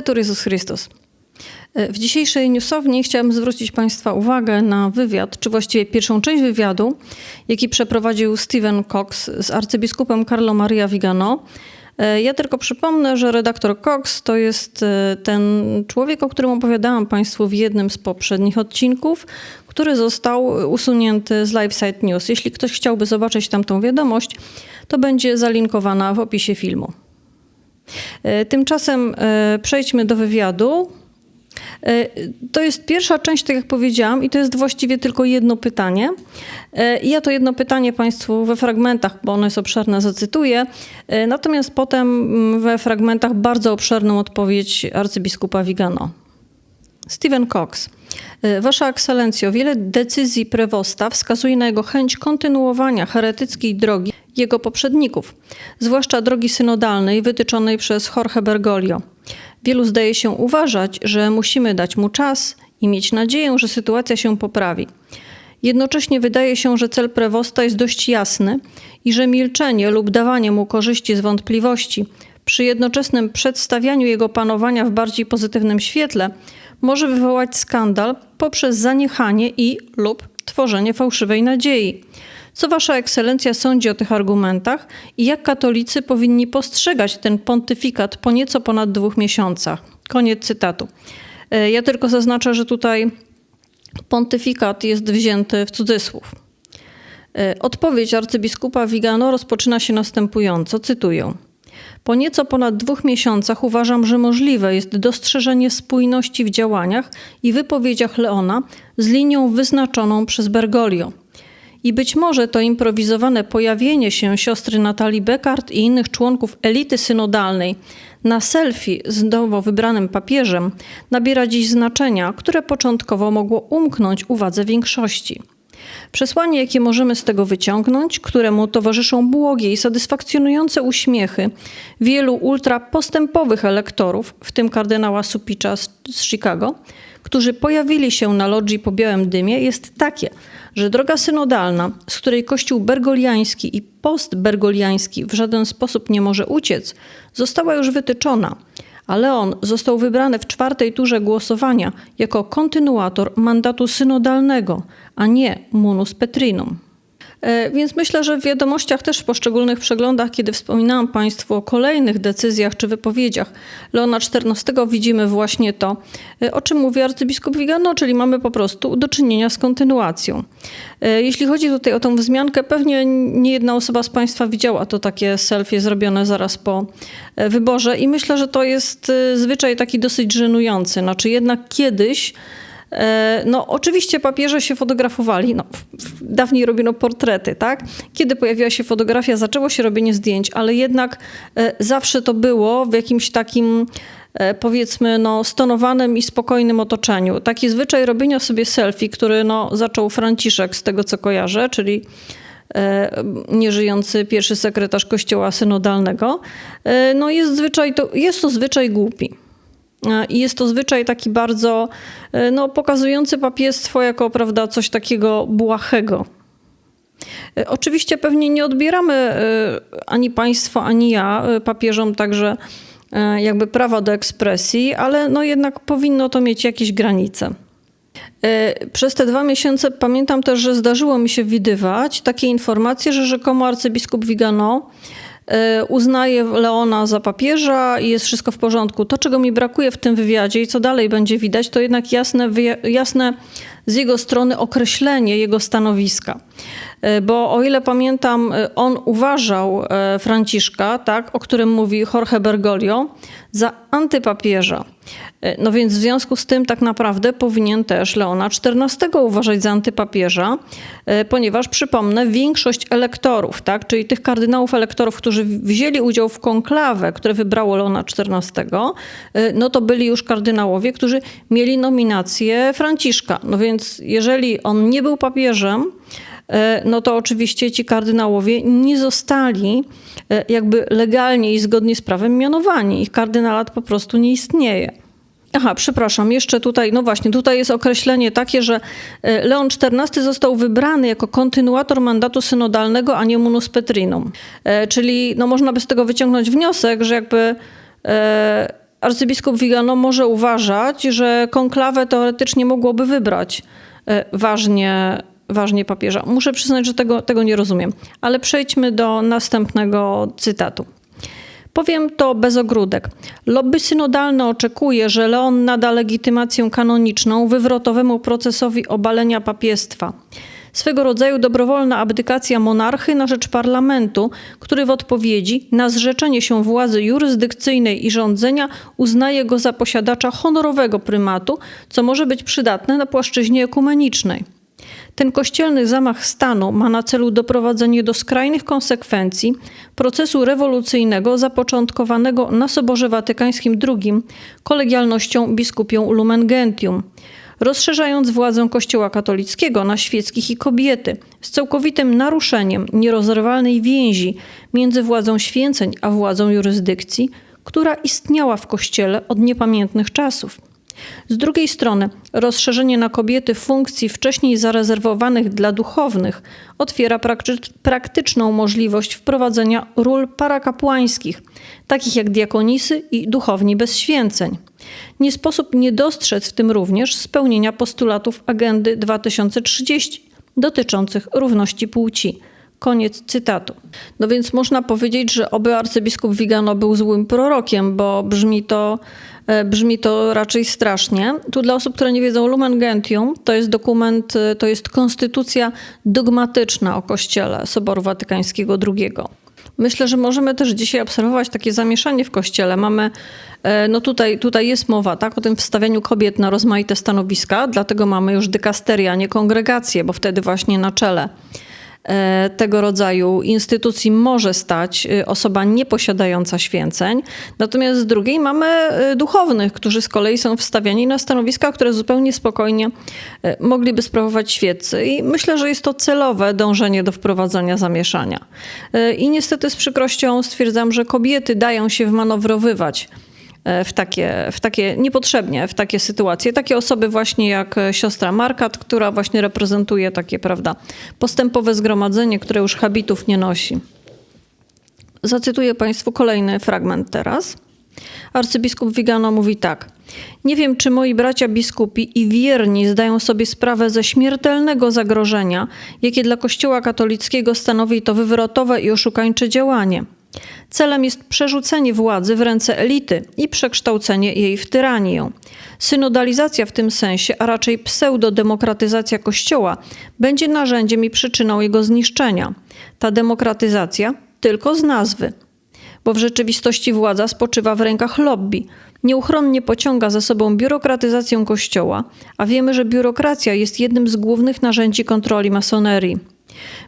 Laudetur Jezus Chrystus. W dzisiejszej newsowni chciałam zwrócić Państwa uwagę na wywiad, czy właściwie pierwszą część wywiadu, jaki przeprowadził Stephen Cox z arcybiskupem Carlo Maria Vigano. Ja tylko przypomnę, że redaktor Cox to jest e, ten człowiek, o którym opowiadałam Państwu w jednym z poprzednich odcinków, który został usunięty z LiveSite News. Jeśli ktoś chciałby zobaczyć tamtą wiadomość, to będzie zalinkowana w opisie filmu. E, tymczasem e, przejdźmy do wywiadu. E, to jest pierwsza część, tak jak powiedziałam, i to jest właściwie tylko jedno pytanie. I ja to jedno pytanie Państwu we fragmentach, bo ono jest obszerne, zacytuję. Natomiast potem mm, we fragmentach bardzo obszerną odpowiedź arcybiskupa Vigano. Stephen Cox. Wasza Ekscelencjo, wiele decyzji prewosta wskazuje na jego chęć kontynuowania heretyckiej drogi jego poprzedników, zwłaszcza drogi synodalnej wytyczonej przez Jorge Bergoglio. Wielu zdaje się uważać, że musimy dać mu czas i mieć nadzieję, że sytuacja się poprawi. Jednocześnie wydaje się, że cel prewosta jest dość jasny i że milczenie lub dawanie mu korzyści z wątpliwości przy jednoczesnym przedstawianiu jego panowania w bardziej pozytywnym świetle może wywołać skandal poprzez zaniechanie i lub tworzenie fałszywej nadziei. Co Wasza Ekscelencja sądzi o tych argumentach i jak katolicy powinni postrzegać ten pontyfikat po nieco ponad dwóch miesiącach? Koniec cytatu. E, ja tylko zaznaczę, że tutaj pontyfikat jest wzięty w cudzysłów. E, odpowiedź arcybiskupa Vigano rozpoczyna się następująco, cytuję. Po nieco ponad dwóch miesiącach uważam, że możliwe jest dostrzeżenie spójności w działaniach i wypowiedziach Leona z linią wyznaczoną przez Bergoglio. I być może to improwizowane pojawienie się siostry Natalii Beckart i innych członków elity synodalnej na selfie z nowo wybranym papieżem nabiera dziś znaczenia, które początkowo mogło umknąć uwadze większości. Przesłanie, jakie możemy z tego wyciągnąć, któremu towarzyszą błogie i satysfakcjonujące uśmiechy wielu ultrapostępowych elektorów, w tym kardynała Supicza z Chicago, którzy pojawili się na lodzi po białym dymie, jest takie, że droga synodalna, z której Kościół bergoliański i postbergoliański w żaden sposób nie może uciec, została już wytyczona, a Leon został wybrany w czwartej turze głosowania jako kontynuator mandatu synodalnego, a nie munus petrinum. E, więc myślę, że w wiadomościach też w poszczególnych przeglądach, kiedy wspominałam Państwu o kolejnych decyzjach czy wypowiedziach Leona XIV, widzimy właśnie to, e, o czym mówi arcybiskup Vigano, czyli mamy po prostu do czynienia z kontynuacją. E, jeśli chodzi tutaj o tą wzmiankę, pewnie nie jedna osoba z Państwa widziała to takie selfie zrobione zaraz po wyborze i myślę, że to jest zwyczaj taki dosyć żenujący. Znaczy jednak kiedyś no, oczywiście papieże się fotografowali. No, dawniej robiono portrety, tak? Kiedy pojawiła się fotografia, zaczęło się robienie zdjęć, ale jednak e, zawsze to było w jakimś takim e, powiedzmy no, stonowanym i spokojnym otoczeniu. Taki zwyczaj robienia sobie selfie, który no, zaczął Franciszek z tego co kojarzę, czyli nieżyjący pierwszy sekretarz kościoła synodalnego, no jest, zwyczaj, to, jest to zwyczaj głupi. I jest to zwyczaj taki bardzo e, no, pokazujący papiestwo jako prawda, coś takiego błahego. E, oczywiście pewnie nie odbieramy e, ani państwo, ani ja papieżom także jakby prawa do ekspresji, ale no jednak powinno to mieć jakieś granice. Przez te dwa miesiące pamiętam też, że zdarzyło mi się widywać takie informacje, że rzekomo arcybiskup Vigano uznaje Leona za papieża i jest wszystko w porządku. To, czego mi brakuje w tym wywiadzie i co dalej będzie widać, to jednak jasne, jasne z jego strony określenie jego stanowiska. E, bo o ile pamiętam, e, on uważał Franciszka, tak, o którym mówi Jorge Bergoglio, za antypapieża. E, no więc w związku z tym tak naprawdę powinien też Leona XIV uważać za antypapieża, e, ponieważ przypomnę, większość elektorów, tak, czyli tych kardynałów elektorów, którzy wzięli udział w konklawę, które wybrało Leona XIV, e, no to byli już kardynałowie, którzy mieli nominację Franciszka. No więc jeżeli on nie był papieżem, no to oczywiście ci kardynałowie nie zostali jakby legalnie i zgodnie z prawem mianowani. Ich kardynalat po prostu nie istnieje. Aha, przepraszam, jeszcze tutaj, no właśnie, tutaj jest określenie takie, że e, Leon XIV został wybrany jako kontynuator mandatu synodalnego, a nie munus petrinum. E, czyli no można by z tego wyciągnąć wniosek, że jakby e, arcybiskup Vigano może uważać, że konklawę teoretycznie mogłoby wybrać e, ważnie, ważnie papieża. Muszę przyznać, że tego, tego nie rozumiem. Ale przejdźmy do następnego cytatu. Powiem to bez ogródek. Lobby synodalne oczekuje, że Leon nada legitymację kanoniczną wywrotowemu procesowi obalenia papiestwa. Swego rodzaju dobrowolna abdykacja monarchy na rzecz parlamentu, który w odpowiedzi na zrzeczenie się władzy jurysdykcyjnej i rządzenia uznaje go za posiadacza honorowego prymatu, co może być przydatne na płaszczyźnie ekumenicznej. Ten kościelny zamach stanu ma na celu doprowadzenie do skrajnych konsekwencji procesu rewolucyjnego zapoczątkowanego na Soborze Watykańskim II kolegialnością biskupią Lumen Gentium, rozszerzając władzę Kościoła katolickiego na świeckich i kobiety, z całkowitym naruszeniem nierozerwalnej więzi między władzą święceń a władzą jurysdykcji, która istniała w Kościele od niepamiętnych czasów. Z drugiej strony, rozszerzenie na kobiety funkcji wcześniej zarezerwowanych dla duchownych otwiera praktyczną możliwość wprowadzenia ról parakapłańskich, takich jak diakonisy i duchowni bez święceń. Nie sposób nie dostrzec w tym również spełnienia postulatów Agendy 2030 dotyczących równości płci. Koniec cytatu. No więc można powiedzieć, że oby arcybiskup Vigano był złym prorokiem, bo brzmi to brzmi to raczej strasznie. Tu dla osób, które nie wiedzą, Lumen Gentium to jest dokument, e, to jest konstytucja dogmatyczna o Kościele Soboru Watykańskiego II. Myślę, że możemy też dzisiaj obserwować takie zamieszanie w Kościele. Mamy, e, no tutaj, tutaj jest mowa tak, o tym wstawianiu kobiet na rozmaite stanowiska, dlatego mamy już dykasteria, nie kongregacje, bo wtedy właśnie na czele E, tego rodzaju instytucji może stać e, osoba nieposiadająca święceń. Natomiast z drugiej mamy e, duchownych, którzy z kolei są wstawiani na stanowiska, które zupełnie spokojnie mogliby sprawować świeccy. I myślę, że jest to celowe dążenie do wprowadzania zamieszania. I niestety z przykrością stwierdzam, że kobiety dają się wmanowrowywać E, w takie, w takie niepotrzebnie, w takie sytuacje. Takie osoby właśnie jak siostra Markat, która właśnie reprezentuje takie, prawda, postępowe zgromadzenie, które już habitów nie nosi. Zacytuję Państwu kolejny fragment teraz. Arcybiskup Vigano mówi tak. Nie wiem, czy moi bracia biskupi i wierni zdają sobie sprawę ze śmiertelnego zagrożenia, jakie dla Kościoła katolickiego stanowi to wywrotowe i oszukańcze działanie. Celem jest przerzucenie władzy w ręce elity i przekształcenie jej w tyranię. Synodalizacja w tym sensie, a raczej pseudodemokratyzacja Kościoła, będzie narzędziem i przyczyną jego zniszczenia. Ta demokratyzacja tylko z nazwy, bo w rzeczywistości władza spoczywa w rękach lobby. Nieuchronnie pociąga za sobą biurokratyzację Kościoła, a wiemy, że biurokracja jest jednym z głównych narzędzi kontroli masonerii.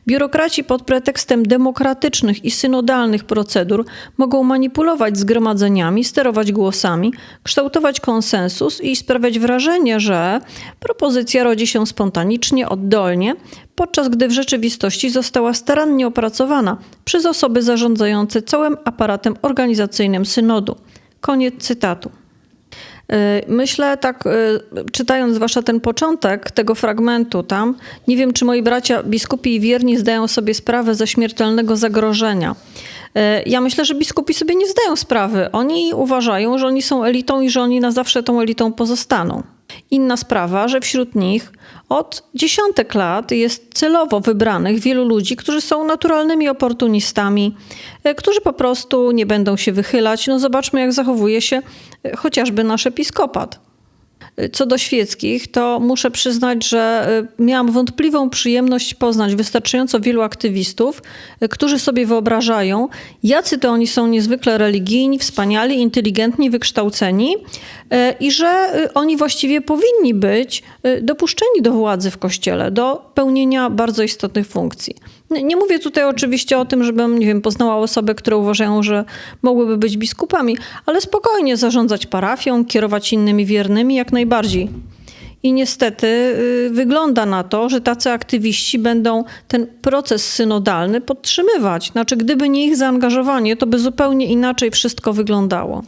Biurokraci pod pretekstem demokratycznych i synodalnych procedur mogą manipulować zgromadzeniami, sterować głosami, kształtować konsensus i sprawiać wrażenie, że propozycja rodzi się spontanicznie, oddolnie, podczas gdy w rzeczywistości została starannie opracowana przez osoby zarządzające całym aparatem organizacyjnym synodu. Koniec cytatu. Y, myślę tak, y, czytając zwłaszcza ten początek tego fragmentu tam, nie wiem, czy moi bracia biskupi i wierni zdają sobie sprawę ze śmiertelnego zagrożenia. Y, ja myślę, że biskupi sobie nie zdają sprawy. Oni uważają, że oni są elitą i że oni na zawsze tą elitą pozostaną. Inna sprawa, że wśród nich od dziesiątek lat jest celowo wybranych wielu ludzi, którzy są naturalnymi oportunistami, e, którzy po prostu nie będą się wychylać. No zobaczmy, jak zachowuje się e, chociażby nasz episkopat. Co do świeckich, to muszę przyznać, że y, miałam wątpliwą przyjemność poznać wystarczająco wielu aktywistów, y, którzy sobie wyobrażają, jacy to oni są niezwykle religijni, wspaniali, inteligentni, wykształceni y, i że oni właściwie powinni być dopuszczeni do władzy w kościele, do pełnienia bardzo istotnych funkcji. Nie mówię tutaj oczywiście o tym, żebym, nie wiem, poznała osoby, które uważają, że mogłyby być biskupami, ale spokojnie zarządzać parafią, kierować innymi wiernymi jak najbardziej. I niestety y, wygląda na to, że tacy aktywiści będą ten proces synodalny podtrzymywać. Znaczy, gdyby nie ich zaangażowanie, to by zupełnie inaczej wszystko wyglądało.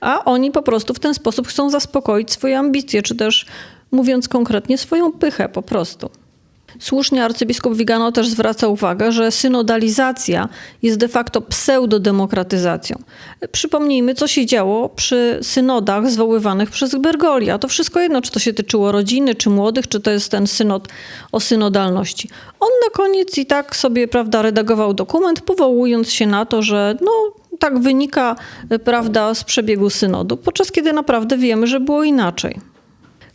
A oni po prostu w ten sposób chcą zaspokoić swoje ambicje, czy też mówiąc konkretnie, swoją pychę po prostu. Słusznie arcybiskup Vigano też zwraca uwagę, że synodalizacja jest de facto pseudodemokratyzacją. Przypomnijmy, co się działo przy synodach zwoływanych przez Bergolia. To wszystko jedno, czy to się tyczyło rodziny, czy młodych, czy to jest ten synod o synodalności. On na koniec i tak sobie, prawda, redagował dokument, powołując się na to, że no, tak wynika, prawda, z przebiegu synodu, podczas kiedy naprawdę wiemy, że było inaczej.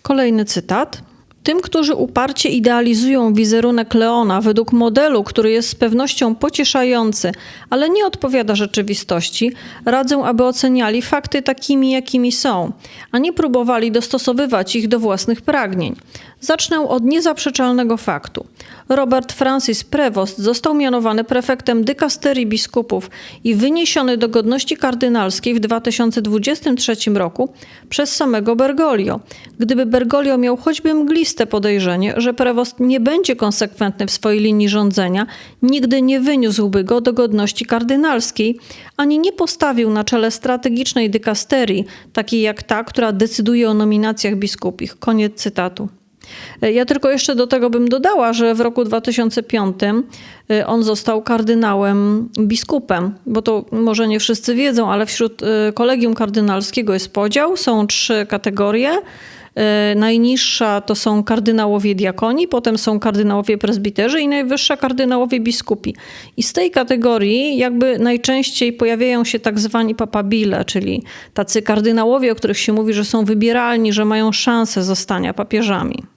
Kolejny cytat. Tym, którzy uparcie idealizują wizerunek Leona według modelu, który jest z pewnością pocieszający, ale nie odpowiada rzeczywistości, radzę, aby oceniali fakty takimi, jakimi są, a nie próbowali dostosowywać ich do własnych pragnień. Zacznę od niezaprzeczalnego faktu. Robert Francis Prevost został mianowany prefektem dykasterii biskupów i wyniesiony do godności kardynalskiej w 2023 roku przez samego Bergoglio. Gdyby Bergoglio miał choćby mgliste podejrzenie, że Prevost nie będzie konsekwentny w swojej linii rządzenia, nigdy nie wyniósłby go do godności kardynalskiej, ani nie postawił na czele strategicznej dykasterii, takiej jak ta, która decyduje o nominacjach biskupich. Koniec cytatu. Ja tylko jeszcze do tego bym dodała, że w roku 2005 y, on został kardynałem biskupem, bo to może nie wszyscy wiedzą, ale wśród y, kolegium kardynalskiego jest podział, są trzy kategorie. Najniższa to są kardynałowie diakoni, potem są kardynałowie prezbiterzy i najwyższa kardynałowie biskupi. I z tej kategorii jakby najczęściej pojawiają się tak zwani papabile, czyli tacy kardynałowie, o których się mówi, że są wybieralni, że mają szansę zostania papieżami.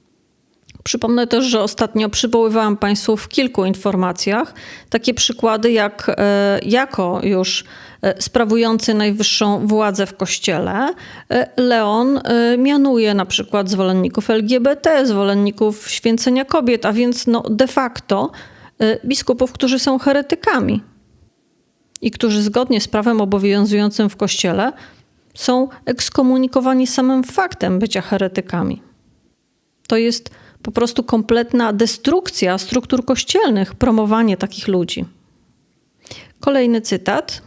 Przypomnę też, że ostatnio przywoływałam Państwu w kilku informacjach takie przykłady, jak e, jako już e, sprawujący najwyższą władzę w kościele, e, Leon mianuje na przykład zwolenników LGBT, zwolenników święcenia kobiet, a więc no de facto biskupów, którzy są heretykami i którzy zgodnie z prawem obowiązującym w kościele są ekskomunikowani samym faktem bycia heretykami. To jest po prostu kompletna destrukcja struktur kościelnych, promowanie takich ludzi. Kolejny cytat.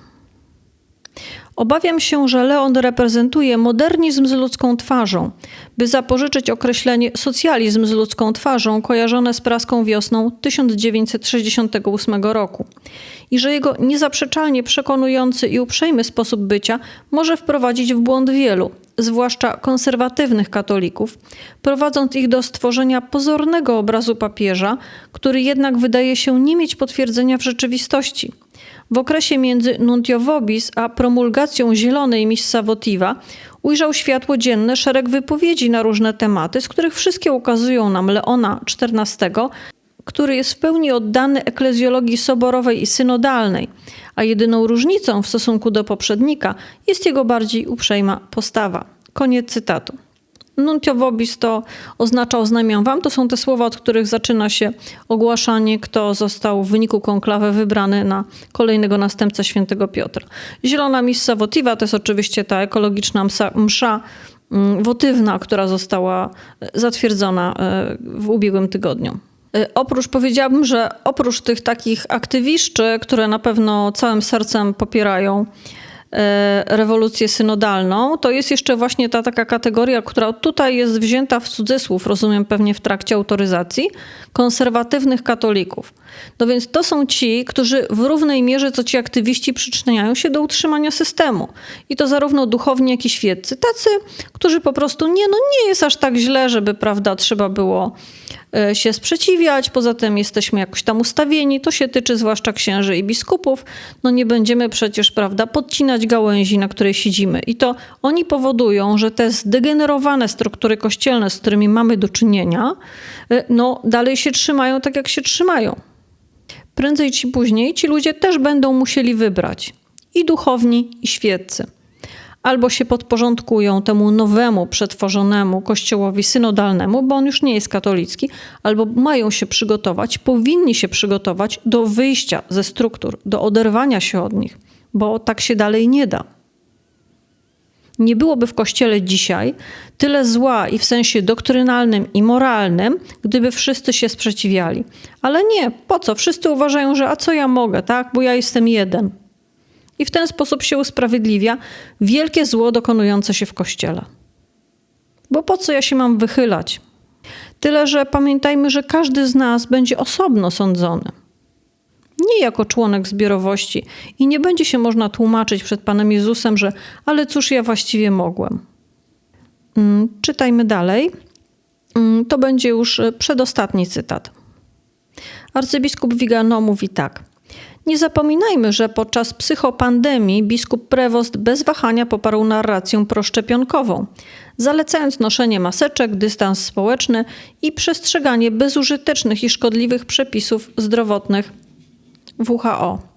Obawiam się, że Leon reprezentuje modernizm z ludzką twarzą, by zapożyczyć określenie socjalizm z ludzką twarzą kojarzone z praską wiosną 1968 roku i że jego niezaprzeczalnie przekonujący i uprzejmy sposób bycia może wprowadzić w błąd wielu, zwłaszcza konserwatywnych katolików, prowadząc ich do stworzenia pozornego obrazu papieża, który jednak wydaje się nie mieć potwierdzenia w rzeczywistości. W okresie między Nuntio Vobis a promulgacją Zielonej Missa Votiva ujrzał światło dzienne szereg wypowiedzi na różne tematy, z których wszystkie ukazują nam Leona XIV, który jest w pełni oddany eklezjologii soborowej i synodalnej, a jedyną różnicą w stosunku do poprzednika jest jego bardziej uprzejma postawa. Koniec cytatu. Nuntio vobis to oznacza oznajmiam wam. To są te słowa, od których zaczyna się ogłaszanie, kto został w wyniku konklawy wybrany na kolejnego następcę świętego Piotra. Zielona missa votiva to jest oczywiście ta ekologiczna msza, msza mm, wotywna, która została e, zatwierdzona e, w ubiegłym tygodniu. E, oprócz, powiedziałabym, że oprócz tych takich aktywiszczy, które na pewno całym sercem popierają E, rewolucję synodalną, to jest jeszcze właśnie ta taka kategoria, która tutaj jest wzięta w cudzysłów, rozumiem pewnie w trakcie autoryzacji, konserwatywnych katolików. No więc to są ci, którzy w równej mierze co ci aktywiści przyczyniają się do utrzymania systemu. I to zarówno duchowni, jak i świeccy. Tacy, którzy po prostu nie, no nie jest aż tak źle, żeby, prawda, trzeba było się sprzeciwiać, poza tym jesteśmy jakoś tam ustawieni, to się tyczy zwłaszcza księży i biskupów, no nie będziemy przecież, prawda, podcinać gałęzi, na której siedzimy. I to oni powodują, że te zdegenerowane struktury kościelne, z którymi mamy do czynienia, e, no dalej się trzymają tak, jak się trzymają. Prędzej czy później ci ludzie też będą musieli wybrać. I duchowni, i świeccy albo się podporządkują temu nowemu, przetworzonemu kościołowi synodalnemu, bo on już nie jest katolicki, albo mają się przygotować, powinni się przygotować do wyjścia ze struktur, do oderwania się od nich, bo tak się dalej nie da. Nie byłoby w kościele dzisiaj tyle zła i w sensie doktrynalnym i moralnym, gdyby wszyscy się sprzeciwiali. Ale nie, po co? Wszyscy uważają, że a co ja mogę, tak? Bo ja jestem jeden i w ten sposób się usprawiedliwia wielkie zło dokonujące się w kościele. Bo po co ja się mam wychylać? Tyle, że pamiętajmy, że każdy z nas będzie osobno sądzony. Nie jako członek zbiorowości i nie będzie się można tłumaczyć przed Panem Jezusem, że ale cóż ja właściwie mogłem. Mm, czytajmy dalej. Mm, to będzie już przedostatni cytat. Arcybiskup Vigano mówi tak. Nie zapominajmy, że podczas psychopandemii biskup Prewost bez wahania poparł narrację proszczepionkową, zalecając noszenie maseczek, dystans społeczny i przestrzeganie bezużytecznych i szkodliwych przepisów zdrowotnych WHO.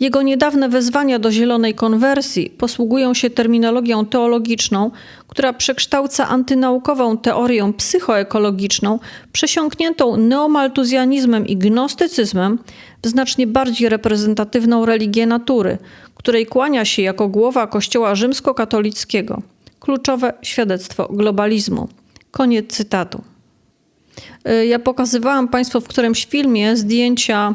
Jego niedawne wezwania do zielonej konwersji posługują się terminologią teologiczną, która przekształca antynaukową teorię psychoekologiczną, przesiąkniętą neomaltuzjanizmem i gnostycyzmem, w znacznie bardziej reprezentatywną religię natury, której kłania się jako głowa Kościoła rzymskokatolickiego. Kluczowe świadectwo globalizmu. Koniec cytatu. Ja pokazywałam Państwu w którymś filmie zdjęcia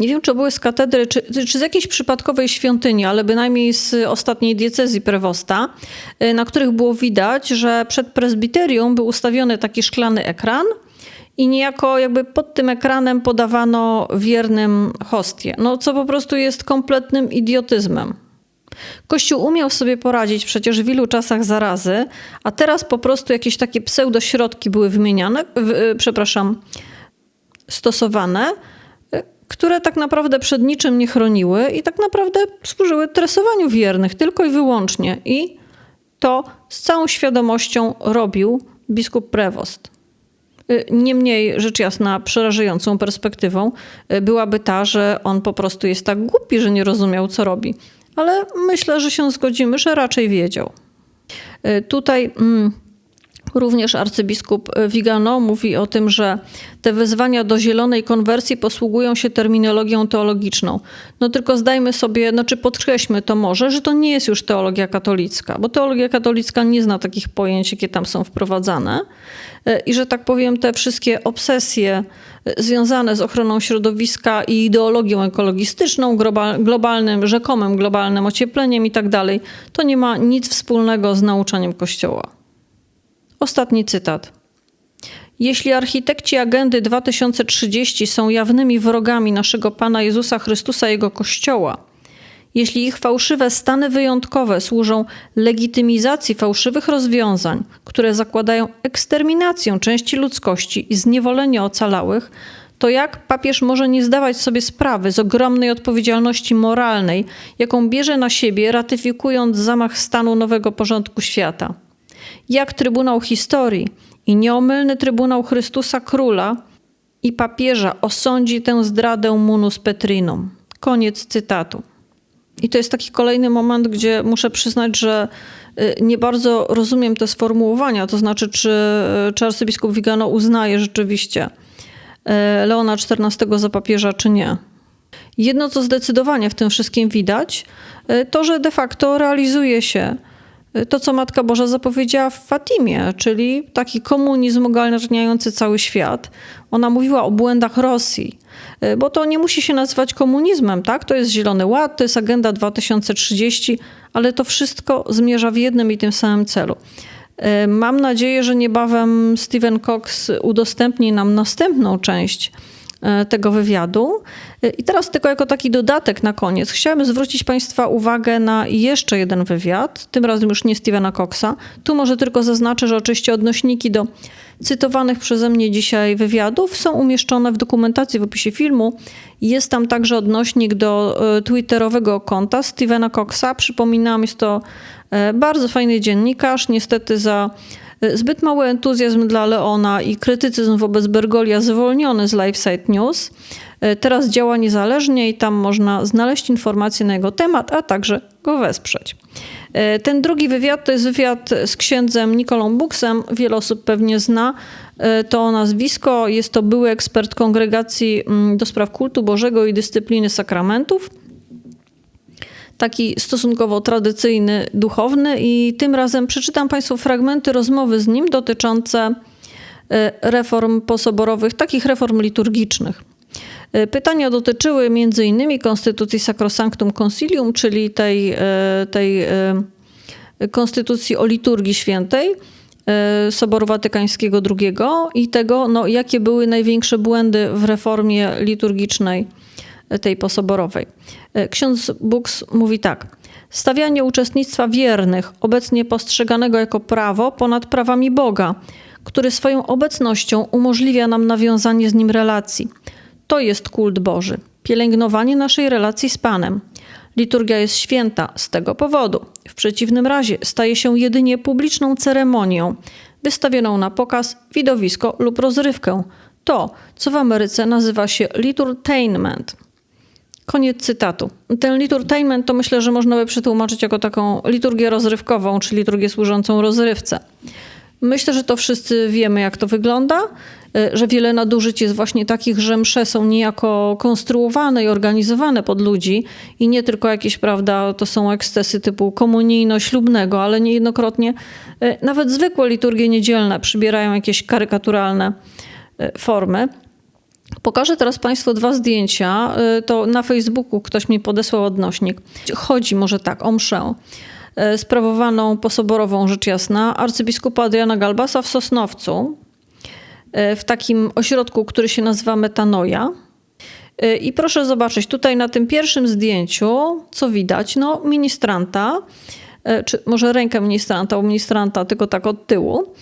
nie wiem, czy były z katedry, czy, czy z jakiejś przypadkowej świątyni, ale bynajmniej z ostatniej diecezji prewosta, y, na których było widać, że przed prezbiterium był ustawiony taki szklany ekran i niejako jakby pod tym ekranem podawano wiernym hostię. No, co po prostu jest kompletnym idiotyzmem. Kościół umiał sobie poradzić przecież w wielu czasach zarazy, a teraz po prostu jakieś takie pseudośrodki były wymieniane, w, y, przepraszam, stosowane, które tak naprawdę przed niczym nie chroniły i tak naprawdę służyły tresowaniu wiernych tylko i wyłącznie. I to z całą świadomością robił biskup Prewost. Y, niemniej, rzecz jasna, przerażającą perspektywą y, byłaby ta, że on po prostu jest tak głupi, że nie rozumiał, co robi. Ale myślę, że się zgodzimy, że raczej wiedział. Y, tutaj. Mm, Również arcybiskup Vigano mówi o tym, że te wezwania do zielonej konwersji posługują się terminologią teologiczną. No tylko zdajmy sobie, znaczy podkreślmy to może, że to nie jest już teologia katolicka, bo teologia katolicka nie zna takich pojęć, jakie tam są wprowadzane. E, I że tak powiem, te wszystkie obsesje e, związane z ochroną środowiska i ideologią ekologistyczną, globalnym, rzekomym globalnym ociepleniem i tak dalej, to nie ma nic wspólnego z nauczaniem Kościoła. Ostatni cytat. Jeśli architekci agendy 2030 są jawnymi wrogami naszego Pana Jezusa Chrystusa i Jego Kościoła, jeśli ich fałszywe stany wyjątkowe służą legitymizacji fałszywych rozwiązań, które zakładają eksterminację części ludzkości i zniewolenie ocalałych, to jak papież może nie zdawać sobie sprawy z ogromnej odpowiedzialności moralnej, jaką bierze na siebie, ratyfikując zamach stanu nowego porządku świata? Jak Trybunał Historii i nieomylny Trybunał Chrystusa Króla i papieża osądzi tę zdradę munus petrinum. Koniec cytatu. I to jest taki kolejny moment, gdzie muszę przyznać, że y, nie bardzo rozumiem te sformułowania, to znaczy, czy, y, czy arcybiskup Vigano uznaje rzeczywiście y, Leona XIV za papieża, czy nie. Jedno, co zdecydowanie w tym wszystkim widać, to, że de facto realizuje się to, co Matka Boża zapowiedziała w Fatimie, czyli taki komunizm ogarniający cały świat. Ona mówiła o błędach Rosji, y, bo to nie musi się nazywać komunizmem, tak? To jest Zielony Ład, to jest Agenda 2030, ale to wszystko zmierza w jednym i tym samym celu. Y, mam nadzieję, że niebawem Steven Cox udostępni nam następną część tego wywiadu. E, I teraz tylko jako taki dodatek na koniec chciałabym zwrócić Państwa uwagę na jeszcze jeden wywiad, tym razem już nie Stevena Coxa. Tu może tylko zaznaczę, że oczywiście odnośniki do cytowanych przeze mnie dzisiaj wywiadów są umieszczone w dokumentacji w opisie filmu. Jest tam także odnośnik do e, twitterowego konta Stevena Coxa. Przypominam, jest to bardzo fajny dziennikarz, niestety za Zbyt mały entuzjazm dla Leona i krytycyzm wobec Bergolia zwolniony z LifeSite News. E, teraz działa niezależnie i tam można znaleźć informacje na jego temat, a także go wesprzeć. E, ten drugi wywiad to jest wywiad z księdzem Nikolą Buksem. Wiele osób pewnie zna e, to nazwisko. Jest to były ekspert kongregacji mm, do spraw kultu Bożego i dyscypliny sakramentów taki stosunkowo tradycyjny, duchowny i tym razem przeczytam Państwu fragmenty rozmowy z nim dotyczące e, reform posoborowych, takich reform liturgicznych. E, pytania dotyczyły m.in. konstytucji Sacrosanctum Concilium, czyli tej, e, tej konstytucji o liturgii świętej, Soboru Watykańskiego II i tego, no, jakie były największe błędy w reformie liturgicznej tej posoborowej. E, ksiądz Bux mówi tak. Stawianie uczestnictwa wiernych, obecnie postrzeganego jako prawo ponad prawami Boga, który swoją obecnością umożliwia nam nawiązanie z nim relacji. To jest kult Boży, pielęgnowanie naszej relacji z Panem. Liturgia jest święta z tego powodu. W przeciwnym razie staje się jedynie publiczną ceremonią, wystawioną na pokaz, widowisko lub rozrywkę. To, co w Ameryce nazywa się liturtainment. Koniec cytatu. Ten liturtainment to myślę, że można by przetłumaczyć jako taką liturgię rozrywkową, czy liturgię służącą rozrywce. Myślę, że to wszyscy wiemy, jak to wygląda, y, że wiele nadużyć jest właśnie takich, że msze są niejako konstruowane i organizowane pod ludzi i nie tylko jakieś, prawda, to są ekscesy typu komunijno-ślubnego, ale niejednokrotnie y, nawet zwykłe liturgie niedzielne przybierają jakieś karykaturalne y, formy. Pokażę teraz Państwu dwa zdjęcia. To na Facebooku ktoś mi podesłał odnośnik. Chodzi może tak o mszę. E, sprawowaną posoborową, rzecz jasna, arcybiskupa Adriana Galbasa w Sosnowcu, e, w takim ośrodku, który się nazywa Metanoja. I proszę zobaczyć, tutaj na tym pierwszym zdjęciu, co widać, no ministranta, czy może rękę ministranta, u ministranta tylko tak od tyłu,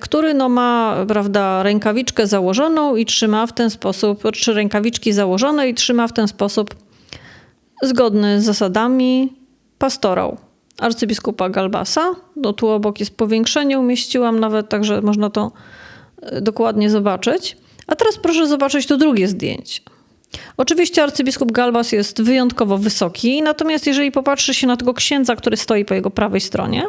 który no ma, prawda, rękawiczkę założoną i trzyma w ten sposób, czy rękawiczki założone i trzyma w ten sposób zgodny z zasadami pastorał arcybiskupa Galbasa. No tu obok jest powiększenie, umieściłam nawet, także można to e, dokładnie zobaczyć. A teraz proszę zobaczyć to drugie zdjęcie. Oczywiście arcybiskup Galbas jest wyjątkowo wysoki, natomiast jeżeli popatrzy się na tego księdza, który stoi po jego prawej stronie,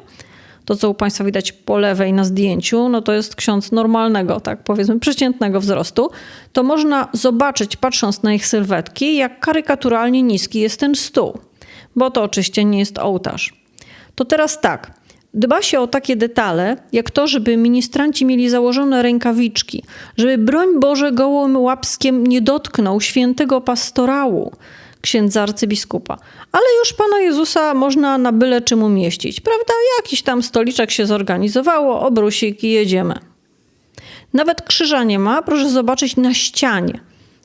to co u Państwa widać po lewej na zdjęciu, no to jest ksiądz normalnego, tak powiedzmy przeciętnego wzrostu, to można zobaczyć, patrząc na ich sylwetki, jak karykaturalnie niski jest ten stół, bo to oczywiście nie jest ołtarz to teraz tak. Dba się o takie detale, jak to, żeby ministranci mieli założone rękawiczki, żeby broń Boże gołym łapskiem nie dotknął świętego pastorału księdza arcybiskupa. Ale już Pana Jezusa można na byle czym umieścić, prawda? Jakiś tam stoliczek się zorganizowało, obrusik i jedziemy. Nawet krzyża nie ma, proszę zobaczyć na ścianie.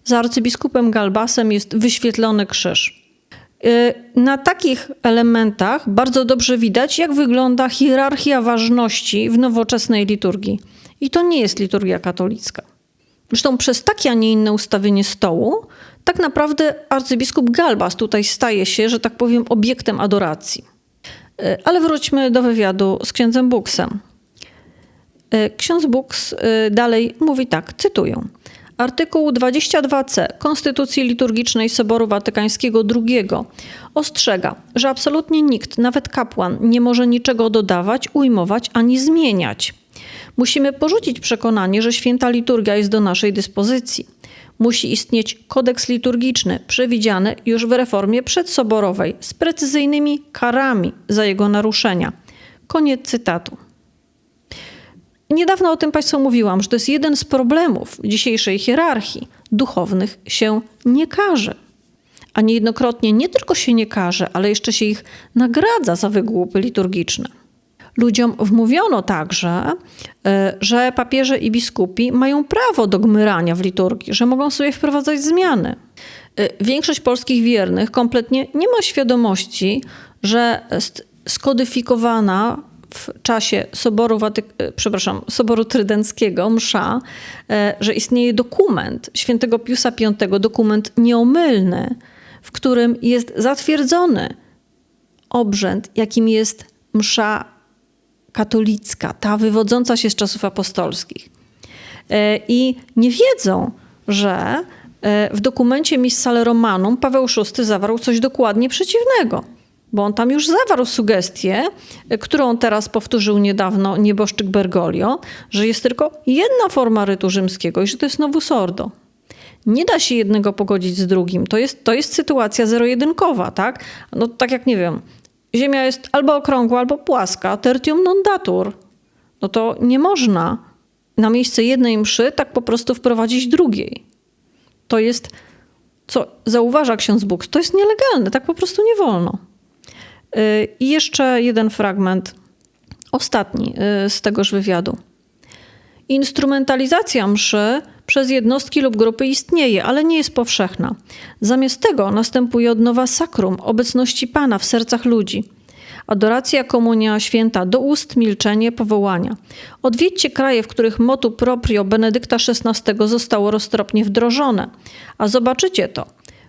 Za arcybiskupem Galbasem jest wyświetlony krzyż. Y, na takich elementach bardzo dobrze widać, jak wygląda hierarchia ważności w nowoczesnej liturgii. I to nie jest liturgia katolicka. Zresztą przez takie, a nie inne ustawienie stołu, tak naprawdę arcybiskup Galbas tutaj staje się, że tak powiem, obiektem adoracji. Y, ale wróćmy do wywiadu z księdzem Buksem. Y, ksiądz Buks dalej mówi tak, cytuję. Artykuł 22c Konstytucji Liturgicznej Soboru Watykańskiego II ostrzega, że absolutnie nikt, nawet kapłan, nie może niczego dodawać, ujmować ani zmieniać. Musimy porzucić przekonanie, że święta liturgia jest do naszej dyspozycji. Musi istnieć kodeks liturgiczny przewidziany już w reformie przedsoborowej z precyzyjnymi karami za jego naruszenia. Koniec cytatu. Niedawno o tym Państwu mówiłam, że to jest jeden z problemów dzisiejszej hierarchii. Duchownych się nie karze. A niejednokrotnie nie tylko się nie karze, ale jeszcze się ich nagradza za wygłupy liturgiczne. Ludziom wmówiono także, e, że papieże i biskupi mają prawo do gmyrania w liturgii, że mogą sobie wprowadzać zmiany. E, większość polskich wiernych kompletnie nie ma świadomości, że skodyfikowana w czasie Soboru, Watyk e, przepraszam, Soboru Trydenckiego, msza, e, że istnieje dokument świętego Piusa V, dokument nieomylny, w którym jest zatwierdzony obrzęd, jakim jest msza katolicka, ta wywodząca się z czasów apostolskich. E, I nie wiedzą, że w dokumencie Missale Romanum Paweł VI zawarł coś dokładnie przeciwnego bo on tam już zawarł sugestię, którą teraz powtórzył niedawno nieboszczyk Bergoglio, że jest tylko jedna forma rytu rzymskiego i że to jest novus ordo. Nie da się jednego pogodzić z drugim. To jest, to jest sytuacja zero-jedynkowa, tak? No tak jak nie wiem, Ziemia jest albo okrągła, albo płaska, tertium non datur. No to nie można na miejsce jednej mszy tak po prostu wprowadzić drugiej. To jest, co zauważa ksiądz Bóg, to jest nielegalne, tak po prostu nie wolno. Y, I jeszcze jeden fragment Ostatni y, z tegoż wywiadu. Instrumentalizacja mszy przez jednostki lub grupy istnieje, ale nie jest powszechna. Zamiast tego następuje odnowa sakrum obecności Pana w sercach ludzi. Adoracja, komunia święta, do ust milczenie, powołania. Odwiedźcie kraje, w których motu proprio Benedykta XVI zostało roztropnie wdrożone. A zobaczycie to.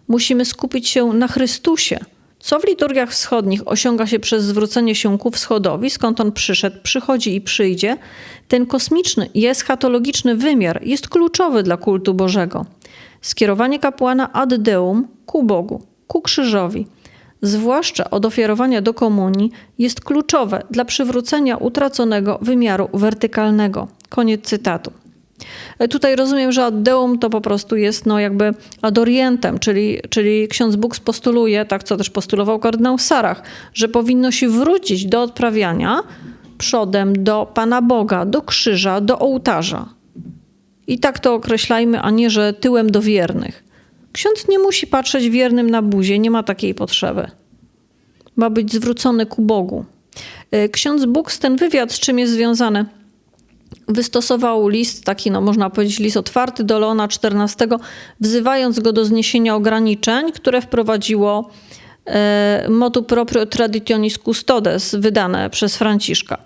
Musimy skupić się na Chrystusie. Co w liturgiach wschodnich osiąga się przez zwrócenie się ku wschodowi, skąd on przyszedł, przychodzi i przyjdzie, ten kosmiczny i eschatologiczny wymiar jest kluczowy dla kultu Bożego. Skierowanie kapłana ad deum ku Bogu, ku krzyżowi, zwłaszcza od ofiarowania do komunii, jest kluczowe dla przywrócenia utraconego wymiaru wertykalnego. Koniec cytatu. Tutaj rozumiem, że ad deum to po prostu jest no jakby ad orientem, czyli, czyli ksiądz Bóg postuluje, tak co też postulował kardynał Sarach, że powinno się wrócić do odprawiania przodem do Pana Boga, do krzyża, do ołtarza. I tak to określajmy, a nie, że tyłem do wiernych. Ksiądz nie musi patrzeć wiernym na buzię, nie ma takiej potrzeby. Ma być zwrócony ku Bogu. Ksiądz Bóg ten wywiad z czym jest związany? Wystosował list, taki no można powiedzieć list otwarty do Leona XIV, wzywając go do zniesienia ograniczeń, które wprowadziło e, motu proprio traditionis custodes, wydane przez Franciszka.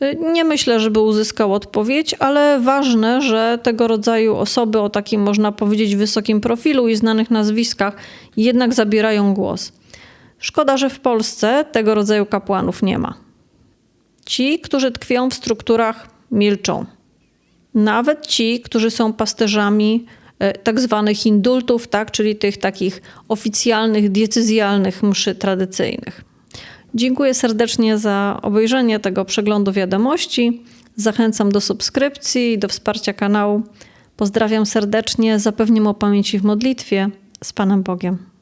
E, nie myślę, żeby uzyskał odpowiedź, ale ważne, że tego rodzaju osoby o takim, można powiedzieć, wysokim profilu i znanych nazwiskach jednak zabierają głos. Szkoda, że w Polsce tego rodzaju kapłanów nie ma. Ci, którzy tkwią w strukturach milczą. Nawet ci, którzy są pasterzami e, tak zwanych indultów, tak, czyli tych takich oficjalnych, decyzjalnych mszy tradycyjnych. Dziękuję serdecznie za obejrzenie tego przeglądu wiadomości. Zachęcam do subskrypcji i do wsparcia kanału. Pozdrawiam serdecznie, zapewniam o pamięci w modlitwie. Z Panem Bogiem.